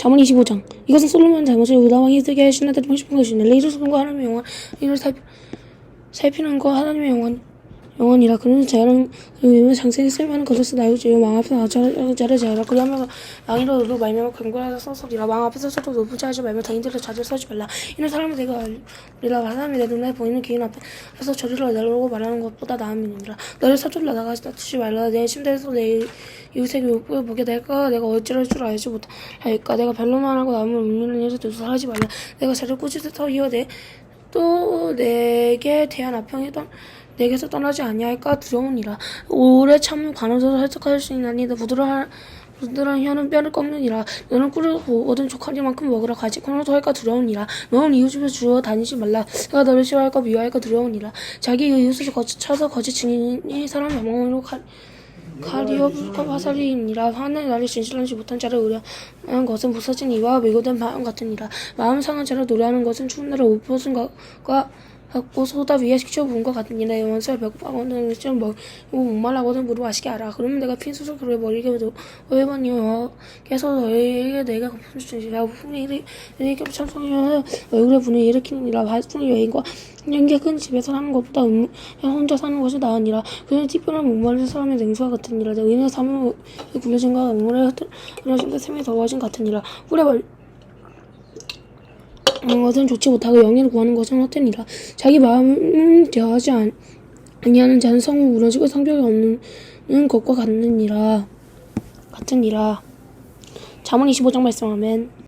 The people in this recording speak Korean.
잠언 25장. 이것은 솔로몬 잘못을 의다왕이 쓰게 하신 아들 싶은 것이니 레이저 소금과 하나님의 영원 살피, 살피는 거 하나님의 영원 영원이라. 그는 자는 그리고 장생이 쓸만한 것을 쓰나요 지요 왕 앞에서 자를 자를 자라. 그리하면 왕이로 너도 말미암아 경건하다 써서리라. 왕 앞에서 서도 높지 하지 말며 당인들의 자질 써지 말라. 이는 사람을 내가 알리라. 사람이 내 눈에 보이는 기인 앞에서 저리로 내려오고 말하는 것보다 나음이니라. 너를 서툴러 나가지 다투지 말라. 내 침대에서 내 이웃의 욕을 보게 될까? 내가 어찌할 줄 알지 못할까? 내가 변론만 하고 남을 울리는 일을 두서하지 말라. 내가 자를 꾸짖어 이어 내 또 내게 대한 아평이 떠 내게서 떠나지 아니할까? 두려우니라. 오래 참은 간호사를 설득할 수 있나니 부드러운 부드러운 혀는 뼈를 꺾느니라. 너는 꿀고 얻은 족하리만큼 먹으라 가지. 코너도 할까? 두려우니라. 너는 이웃집에 주워 다니지 말라. 내가 너를 싫어할까? 미워할까? 두려우니라. 자기 이웃을 거쳐 쳐서 거짓 증인이 사람 영광으로 가 가리어 화살이니라 하늘 나를 진실하지 못한 자를 의뢰하는 것은 부서진 이와 왜고된 마음 같으니라. 마음 상한 자를 노래하는 것은 추운 날에 옷 벗은 것과 같고 소다 위에 식초 부은 것 같으니라 영원설 배고파거든 좀 먹고 목말라거든. 물을 마시게 알아. 그러면 내가 핀수를 그를 머리게 오해번이 여께서 너에게 내가 주시라 풍이 이렇게 참석하여 얼굴에 분을 일으키느니라 발풍이 여인과 연계 큰 집에서 사는 것보다 음, 혼자 사는 것이 나으니라. 그는 특별한 목마른 사람의 냉수와 같으니라. 의인의 삶을 굴려진 과 음물에 흐려진 것 샘이 더워진 같으니라. 꿀에 말 하는 것은 좋지 못하고 영예를 구하는 것은 헛되니라 자기 마음을 대하지 않- 아니하는 자는 성은 무너지고 성벽이 없는 것과 같느니라. 같으니라. 잠언 25장 말씀 하면